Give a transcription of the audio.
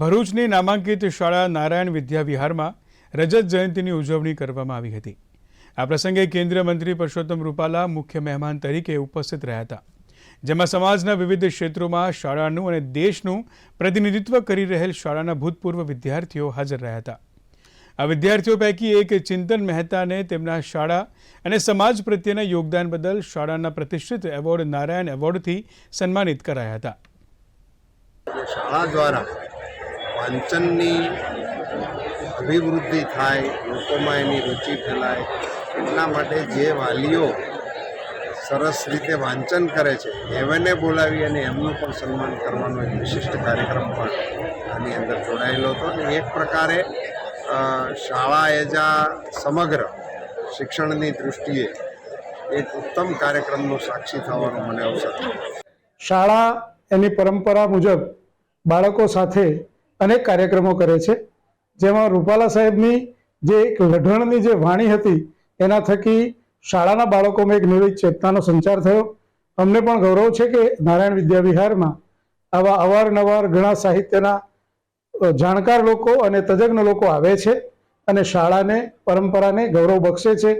ભરૂચની નામાંકિત શાળા નારાયણ વિદ્યાવિહારમાં રજત જયંતિની ઉજવણી કરવામાં આવી હતી. આ પ્રસંગે કેન્દ્રીય મંત્રી પરસોત્તમ રૂપાલા મુખ્ય મહેમાન તરીકે ઉપસ્થિત રહ્યા હતા. જેમાં સમાજના વિવિધ ક્ષેત્રોમાં શાળાનું અને દેશનું પ્રતિનિધિત્વ કરી રહેલ શાળાના ભૂતપૂર્વ વિદ્યાર્થીઓ હાજર રહ્યા હતા. આ વિદ્યાર્થીઓ પૈકી એક ચિંતન મહેતાને તેમના શાળા અને સમાજ પ્રત્યેના યોગદાન બદલ શાળાના પ્રતિષ્ઠિત એવોર્ડ નારાયણ એવોર્ડથી સન્માનિત કરાયા હતા. શાળા દ્વારા વાંચનની અભિવૃદ્ધિ થાય, લોકોમાં એની રુચિ ફેલાય એટલા માટે જે વાલીઓ સરસ રીતે વાંચન કરે છે, એમને બોલાવી અને એમનું પણ સન્માન કરવાનો એક વિશિષ્ટ કાર્યક્રમ પણ આની અંદર જોડાયેલો હતો અને એક પ્રકારે શાળા એજ સમગ્ર શિક્ષણની દૃષ્ટિએ એક ઉત્તમ કાર્યક્રમનો સાક્ષી થવાનો મને અવસર. શાળા એની પરંપરા મુજબ બાળકો સાથે અનેક કાર્યક્રમો કરે છે. જેમાં રૂપાલા સાહેબની જે એક લઢણની જે વાણી હતી, એના થકી શાળાના બાળકોમાં એક નવી ચેતનાનો સંચાર થયો. અમને પણ ગૌરવ છે કે નારાયણ વિદ્યાવિહારમાં આવા અવારનવાર ઘણા સાહિત્યના જાણકાર લોકો અને તજજ્ઞ લોકો આવે છે અને શાળાને, પરંપરાને ગૌરવ બક્ષે છે.